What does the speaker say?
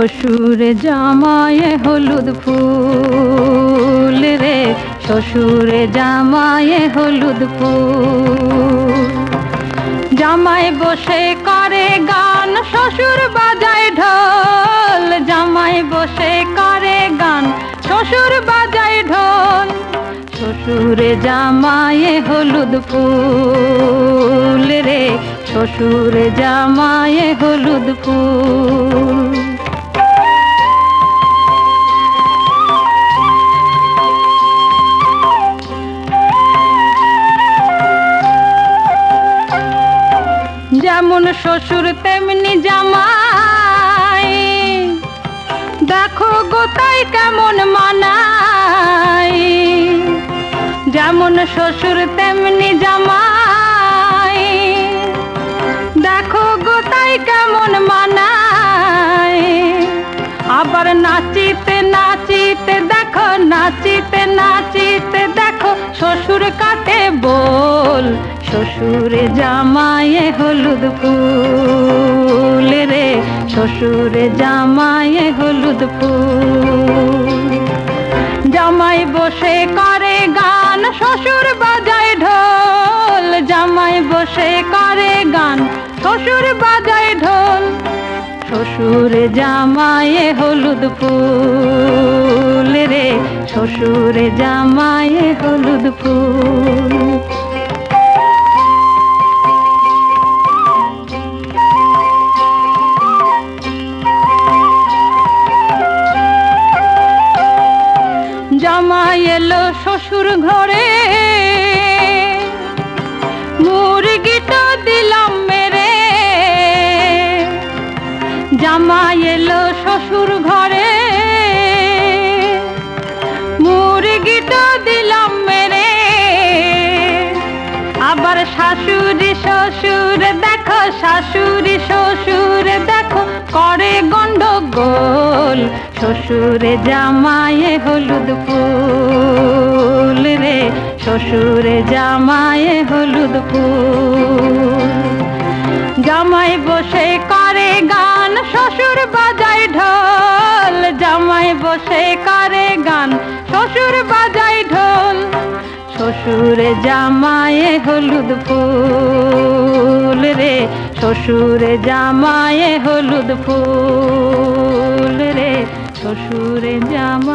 শ্বশুরে জামায়ে হলুদ ফুল রে। শ্বশুরে জামায়ে হলুদ ফুল। জামাই বসে করে গান, শ্বশুর বাজায় ঢোল। জামাই বসে করে গান, শ্বশুর বাজায় ঢোল। শ্বশুরে জামায়ে হলুদ ফুল রে। শ্বশুরে জামায়ে হলুদ ফুল। যেমন শ্বশুর, তেমনি জামাই। দেখো গোতাই কেমন মানাই। যেমন শ্বশুর, তেমনি জামাই। দেখো গোতাই কেমন মানাই। আবার নাচিতে নাচিতে, দেখো, নাচিতে নাচিতে, দেখো, শ্বশুর কাটে বল শ্বশুরে জামায়ে হলুদ ফুল রে, শ্বশুরে জামায়ে হলুদ ফুল। জামাই বসে করে গান, শ্বশুর বাজায় ঢোল। জামাই বসে করে গান, শ্বশুর বাজায় ঢোল। শ্বশুর জামায়ে হলুদ ফুল রে, শ্বশুর জামায়ে হলুদ ফুল। এলো শ্বশুর ঘরে। মুরগিটা দিলাম মেরে। জামাই এলো শ্বশুর ঘরে। মুরগিটা দিলাম মেরে। আবার শাশুড়ি, শ্বশুর, দেখো শাশুড়ি, শ্বশুর শ্বশুরে জামায়ে হলুদ ফুল রে। শ্বশুরে জামায়ে হলুদ ফুল। জামাই বসে করে গান, শ্বশুর বাজায় ঢোল। জামাই বসে করে গান, শ্বশুর বাজায় ঢোল। শ্বশুরে জামায়ে হলুদ ফুল রে। শ্বশুরে জামায়ে হলুদ ফুল রে। শ্বশুরে জামায়